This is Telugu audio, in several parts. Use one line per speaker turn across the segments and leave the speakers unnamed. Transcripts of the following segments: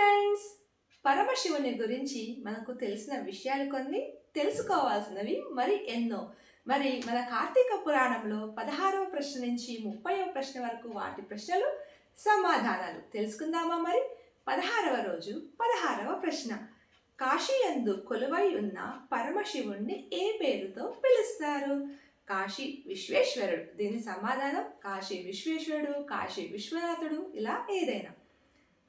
ఫ్రెండ్స్ పరమశివుని గురించి మనకు తెలిసిన విషయాలు కొన్ని తెలుసుకోవాల్సినవి మరి ఎన్నో. మరి మన కార్తీక పురాణంలో పదహారవ ప్రశ్న నుంచి ముప్పైవ ప్రశ్న వరకు వాటి ప్రశ్నలు సమాధానాలు తెలుసుకుందామా మరి? పదహారవ రోజు పదహారవ ప్రశ్న. కాశీయందు కొలువై ఉన్న పరమశివుణ్ణి ఏ పేరుతో పిలుస్తారు? కాశీ విశ్వేశ్వరుడు. దీని సమాధానం కాశీ విశ్వేశ్వరుడు కాశీ విశ్వనాథుడు ఇలా ఏదైనా.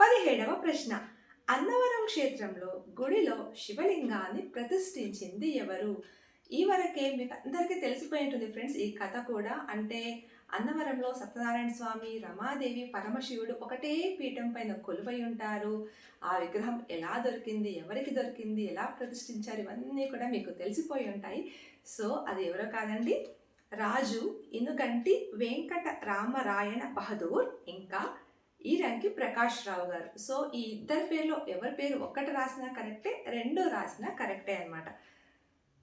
పదిహేడవ ప్రశ్న. అన్నవరం క్షేత్రంలో గుడిలో శివలింగాన్ని ప్రతిష్ఠించింది ఎవరు? ఈ వరకే మీకు అందరికీ తెలిసిపోయి ఉంటుంది ఫ్రెండ్స్ ఈ కథ కూడా. అంటే అన్నవరంలో సత్యనారాయణ స్వామి రమాదేవి పరమశివుడు ఒకటే పీఠం పైన కొలువై ఉంటారు. ఆ విగ్రహం ఎలా దొరికింది ఎవరికి దొరికింది ఎలా ప్రతిష్ఠించారు ఇవన్నీ కూడా మీకు తెలిసిపోయి ఉంటాయి. సో అది ఎవరో కాదండి? రాజు ఇనుగంటి వెంకట రామరాయణ బహదూర్ ఇంకా ఈ ర్యాంక్ ప్రకాష్ రావు గారు. సో ఈ ఇద్దరి పేర్లో ఎవరి పేరు ఒక్కటి రాసినా కరెక్టే రెండు రాసినా కరెక్టే అనమాట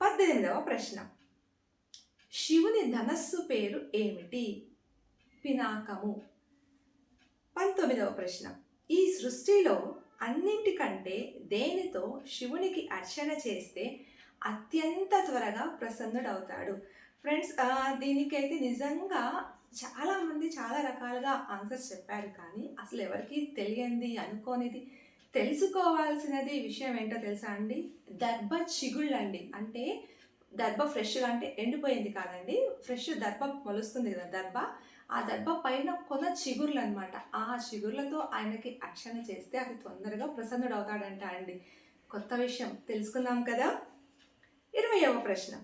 పద్దెనిమిదవ ప్రశ్న. శివుని ధనస్సు పేరు ఏమిటి? పినాకము. పంతొమ్మిదవ ప్రశ్న. ఈ సృష్టిలో అన్నింటికంటే దేనితో శివునికి అర్చన చేస్తే అత్యంత త్వరగా ప్రసన్నుడవుతాడు? ఫ్రెండ్స్ దీనికైతే నిజంగా చాలామంది చాలా రకాలుగా ఆన్సర్స్ చెప్పారు కానీ అసలు ఎవరికి తెలియంది అనుకోనిది తెలుసుకోవాల్సినది విషయం ఏంటో తెలుసా అండి? దర్భ చిగుళ్ళండి. అంటే దర్భ ఫ్రెష్గా అంటే ఎండిపోయింది కాదండి. ఫ్రెష్ దర్భ మొలుస్తుంది కదా దర్భ. ఆ దర్భ పైన కొన చిగుర్లు అనమాట ఆ చిగుర్లతో ఆయనకి అక్షణ చేస్తే అది తొందరగా ప్రసన్నుడవుతాడంట అండి. కొత్త విషయం తెలుసుకుందాం కదా. ఇరవయవ ప్రశ్న.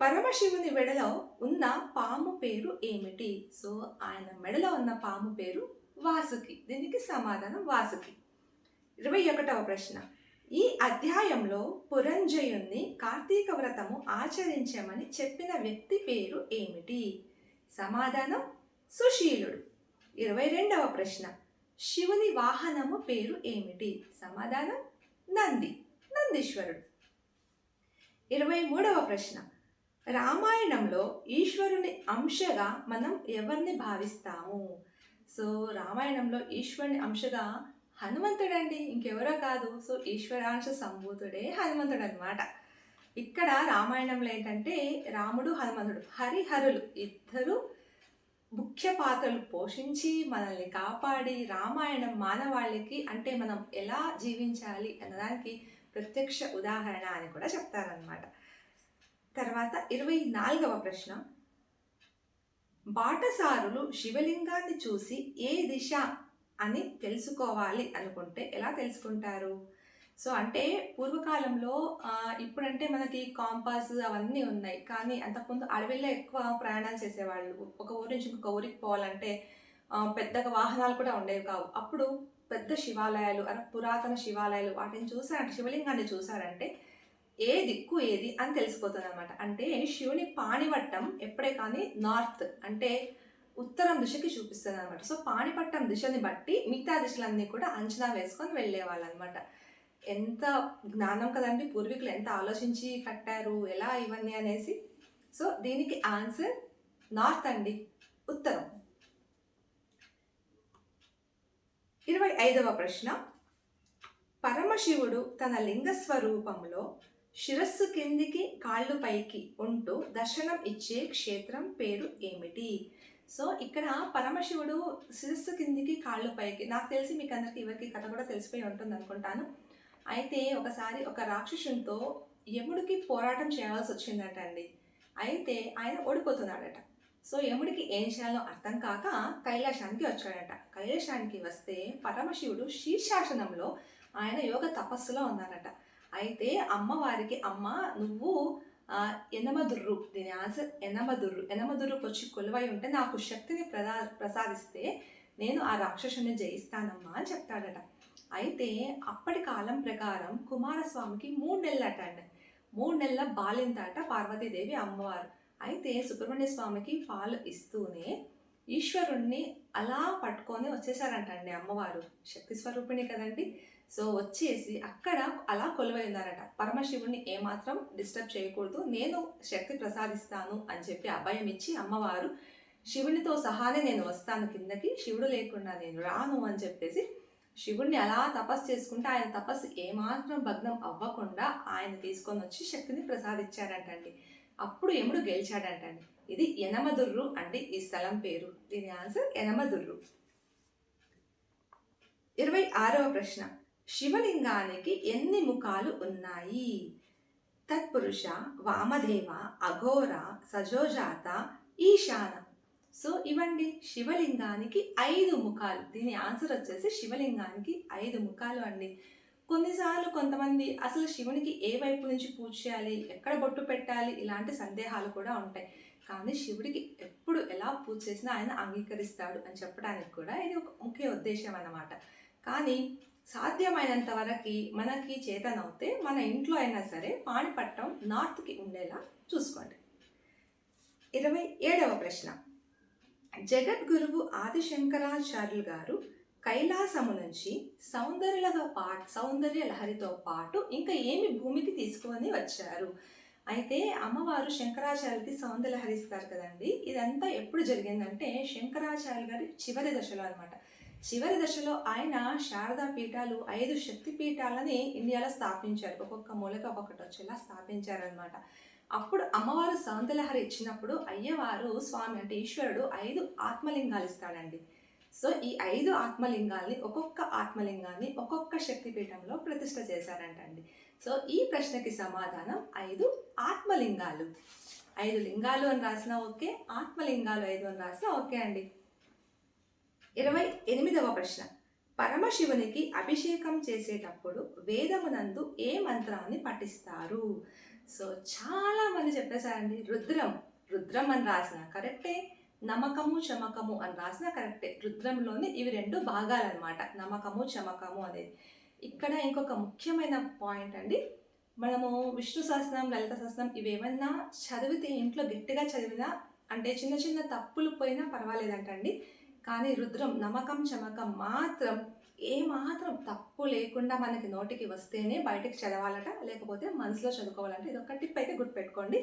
పరమశివుని మెడలో ఉన్న పాము పేరు ఏమిటి? సో ఆయన మెడలో ఉన్న పాము పేరు వాసుకి. దీనికి సమాధానం వాసుకి. ఇరవై ఒకటవ ప్రశ్న. ఈ అధ్యాయంలో పురంజయుణ్ణి కార్తీక వ్రతము ఆచరించమని చెప్పిన వ్యక్తి పేరు ఏమిటి? సమాధానం సుశీలుడు. ఇరవై రెండవ ప్రశ్న. శివుని వాహనము పేరు ఏమిటి? సమాధానం నంది. నందీశ్వరుడు. ఇరవై మూడవ ప్రశ్న. రామాయణంలో ఈశ్వరుని అంశగా మనం ఎవరిని భావిస్తాము? సో రామాయణంలో ఈశ్వరుని అంశగా హనుమంతుడండి. ఇంకెవరో కాదు. సో ఈశ్వరాంశ సంభూతుడే హనుమంతుడు అనమాట ఇక్కడ రామాయణంలో ఏంటంటే రాముడు హనుమంతుడు హరిహరులు ఇద్దరు ముఖ్య పాత్రలు పోషించి మనల్ని కాపాడి రామాయణం మానవాళికి అంటే మనం ఎలా జీవించాలి అన్నదానికి ప్రత్యక్ష ఉదాహరణ అని కూడా చెప్తారనమాట తర్వాత ఇరవై నాలుగవ ప్రశ్న. బాటసారులు శివలింగాన్ని చూసి ఏ దిశ అని తెలుసుకోవాలి అనుకుంటే ఎలా తెలుసుకుంటారు? సో అంటే పూర్వకాలంలో ఇప్పుడంటే మనకి కాంపాస్ అవన్నీ ఉన్నాయి. కానీ అంతకుముందు అడవిలో ఎక్కువ ప్రయాణాలు చేసేవాళ్ళు. ఒక ఊరి నుంచి ఇంకొక ఊరికి పోవాలంటే పెద్దగా వాహనాలు కూడా ఉండేవి కావు. అప్పుడు పెద్ద శివాలయాలు అలా పురాతన శివాలయాలు వాటిని చూసారంటే శివలింగాన్ని చూసారంటే ఏ దిక్కు ఏది అని తెలిసిపోతుంది అనమాట అంటే శివుని పాణివట్టం ఎప్పుడే కానీ నార్త్ అంటే ఉత్తరం దిశకి చూపిస్తుంది అనమాట సో పాణిపట్టం దిశని బట్టి మిగతా దిశలన్నీ కూడా అంచనా వేసుకొని వెళ్ళేవాళ్ళు అనమాట ఎంత జ్ఞానం కదండి పూర్వీకులు ఎంత ఆలోచించి కట్టారు ఎలా ఇవన్నీ అనేసి. సో దీనికి ఆన్సర్ నార్త్ అండి ఉత్తరం. ఇరవై ఐదవ ప్రశ్న. పరమశివుడు తన లింగ స్వరూపంలో శిరస్సు కిందికి కాళ్ళు పైకి ఉంటూ దర్శనం ఇచ్చే క్షేత్రం పేరు ఏమిటి? సో ఇక్కడ పరమశివుడు శిరస్సు కిందికి కాళ్ళు పైకి నాకు తెలిసి మీకు అందరికి ఎవరికి కథ కూడా తెలిసిపోయి ఉంటుంది అనుకుంటాను. అయితే ఒకసారి ఒక రాక్షసునితో యముడికి పోరాటం చేయాల్సి వచ్చిందట అండి అయితే ఆయన ఓడిపోతున్నాడట. సో యముడికి ఏం చేయాలో అర్థం కాక కైలాసానికి వచ్చాడట. కైలాసానికి వస్తే పరమశివుడు శీర్షాసనంలో ఆయన యోగ తపస్సులో ఉన్నారట. అయితే అమ్మవారికి అమ్మ నువ్వు ఎనమదుర్రు దీని ఆన్సర్ ఎనమదుర్రు. ఎనమదుర్రుకు వచ్చి కొలువై ఉంటే నాకు శక్తిని ప్రదా ప్రసాదిస్తే నేను ఆ రాక్షసుని జయిస్తానమ్మా అని చెప్తాడట. అయితే అప్పటి కాలం ప్రకారం కుమారస్వామికి మూడు నెలలట అండి మూడు నెలల బాలింతట పార్వతీదేవి అమ్మవారు. అయితే సుబ్రహ్మణ్య స్వామికి పాలు ఇస్తూనే ఈశ్వరుణ్ణి అలా పట్టుకొని వచ్చేసారంటండి అమ్మవారు. శక్తి స్వరూపిణి కదండి. సో వచ్చేసి అక్కడ అలా కొలువైందారట పరమశివుణ్ణి ఏమాత్రం డిస్టర్బ్ చేయకూడదు. నేను శక్తి ప్రసాదిస్తాను అని చెప్పి అభయం ఇచ్చి అమ్మవారు శివునితో సహానే నేను వస్తాను కిందకి శివుడు లేకుండా నేను రాను అని చెప్పేసి శివుణ్ణి అలా తపస్సు చేసుకుంటే ఆయన తపస్సు ఏమాత్రం భగ్నం అవ్వకుండా ఆయన తీసుకొని వచ్చి శక్తిని ప్రసాదించాడంటండి అప్పుడు యముడు గెలిచాడంటండి. ఇది యనమదుర్రు అంటే ఈ స్థలం పేరు. దీని ఆన్సర్ యనమదుర్రు. ఇరవై ఆరవ ప్రశ్న. శివలింగానికి ఎన్ని ముఖాలు ఉన్నాయి? తత్పురుష వామదేవ అఘోర సజోజాత ఈశాన. సో ఇవ్వండి శివలింగానికి ఐదు ముఖాలు. దీని ఆన్సర్ వచ్చేసి శివలింగానికి ఐదు ముఖాలు అండి. కొన్నిసార్లు కొంతమంది అసలు శివునికి ఏ వైపు నుంచి పూజ చేయాలి ఎక్కడ బొట్టు పెట్టాలి ఇలాంటి సందేహాలు కూడా ఉంటాయి. కానీ శివుడికి ఎప్పుడు ఎలా పూజ చేసినా ఆయన అంగీకరిస్తాడు అని చెప్పడానికి కూడా ఇది ఒక ముఖ్య ఉద్దేశం అన్నమాట. కానీ సాధ్యమైనంత వరకు మనకి చేతనవుతే మన ఇంట్లో అయినా సరే పాణిపట్టం నార్త్కి ఉండేలా చూసుకోండి. ఇరవై ఏడవ ప్రశ్న. జగద్గురువు ఆదిశంకరాచార్యులు గారు కైలాసము నుంచి సౌందర్యలతో పాటు సౌందర్య లహరితో పాటు ఇంకా ఏమి భూమికి తీసుకొని వచ్చారు? అయితే అమ్మవారు శంకరాచార్యులకి సౌందర్య లహరి కదండి. ఇదంతా ఎప్పుడు జరిగిందంటే శంకరాచార్యులు గారి చివరి దశలో అన్నమాట. చివరి దశలో ఆయన శారదా పీఠాలు ఐదు శక్తి పీఠాలని ఇండియాలో స్థాపించారు. ఒక్కొక్క మూలక ఒక్కొక్కటి వచ్చేలా స్థాపించారనమాట అప్పుడు అమ్మవారు సౌందలహరి ఇచ్చినప్పుడు అయ్యవారు స్వామి అంటే ఈశ్వరుడు ఐదు ఆత్మలింగాలు ఇస్తాడండి. సో ఈ ఐదు ఆత్మలింగాల్ని ఒక్కొక్క ఆత్మలింగాన్ని ఒక్కొక్క శక్తిపీఠంలో ప్రతిష్ట చేశారంటండి. సో ఈ ప్రశ్నకి సమాధానం ఐదు ఆత్మలింగాలు. ఐదు లింగాలు అని రాసినా ఓకే ఆత్మలింగాలు ఐదు అని రాసినా ఓకే అండి. ఇరవై ఎనిమిదవ ప్రశ్న. పరమశివునికి అభిషేకం చేసేటప్పుడు వేదమునందు ఏ మంత్రాన్ని పఠిస్తారు? సో చాలా మంది చెప్పేశారండి రుద్రం. రుద్రం అని రాసిన కరెక్టే? నమ్మకము చమకము అని రాసిన కరెక్టే. రుద్రంలోని ఇవి రెండు భాగాలన్నమాట నమ్మకము చమకము అనేది. ఇక్కడ ఇంకొక ముఖ్యమైన పాయింట్ అండి మనము విష్ణు సహస్రం లలిత సహస్రం ఇవేమన్నా చదివితే ఇంట్లో గట్టిగా చదివినా అంటే చిన్న చిన్న తప్పులు పోయినా పర్వాలేదంటండి. కానీ రుద్రం నమ్మకం చమకం మాత్రం ఏ మాత్రం తప్పు లేకుండా మనకి నోటికి వస్తేనే బయటకు చదవాలట లేకపోతే మనసులో చదువుకోవాలంటే. ఇది ఒక టిప్ అయితే గుర్తుపెట్టుకోండి.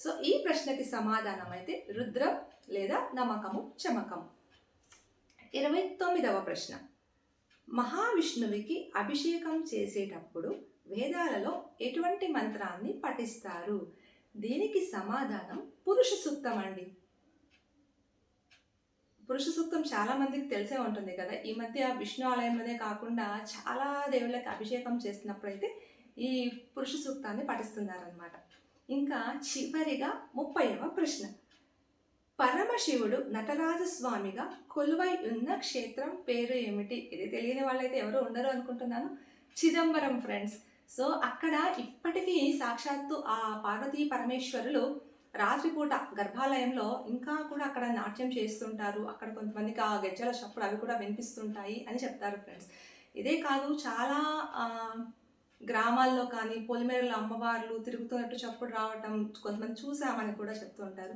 సో ఈ ప్రశ్నకి సమాధానం అయితే రుద్రం లేదా నమ్మకము చమకం. ఇరవై తొమ్మిదవ ప్రశ్న. మహావిష్ణువికి అభిషేకం చేసేటప్పుడు వేదాలలో ఎటువంటి మంత్రాన్ని పఠిస్తారు? దీనికి సమాధానం పురుష సూక్తం అండి. పురుష సూక్తం చాలా మందికి తెలిసే ఉంటుంది కదా. ఈ మధ్య విష్ణు ఆలయంలోనే కాకుండా చాలా దేవుళ్ళకి అభిషేకం చేస్తున్నప్పుడు అయితే ఈ పురుష సూక్తాన్ని పఠిస్తున్నారనమాట ఇంకా చివరిగా ముప్పైవ ప్రశ్న. పరమశివుడు నటరాజస్వామిగా కొలువై ఉన్న క్షేత్రం పేరు ఏమిటి? ఇది తెలియని వాళ్ళైతే ఎవరు ఉండరు అనుకుంటున్నాను. చిదంబరం ఫ్రెండ్స్. సో అక్కడ ఇప్పటికీ సాక్షాత్తు ఆ పార్వతీ పరమేశ్వరులు రాత్రిపూట గర్భాలయంలో ఇంకా కూడా అక్కడ నాట్యం చేస్తుంటారు. అక్కడ కొంతమందికి ఆ గజ్జల చప్పుడు అవి కూడా వినిపిస్తుంటాయి అని చెప్తారు ఫ్రెండ్స్. ఇదే కాదు చాలా గ్రామాల్లో కానీ పొలిమేరలో అమ్మవార్లు తిరుగుతున్నట్టు చప్పుడు రావటం కొంతమంది చూసామని కూడా చెప్తుంటారు.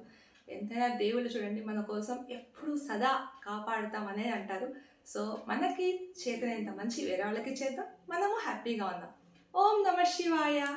ఎంతైనా దేవుళ్ళు చూడండి మన కోసం ఎప్పుడు సదా కాపాడుతామనే అంటారు. సో మనకి చేతనైనంత మంచి వేరే వాళ్ళకి చేద్దాం. మనము హ్యాపీగా ఉందాం. ఓం నమ శివాయ.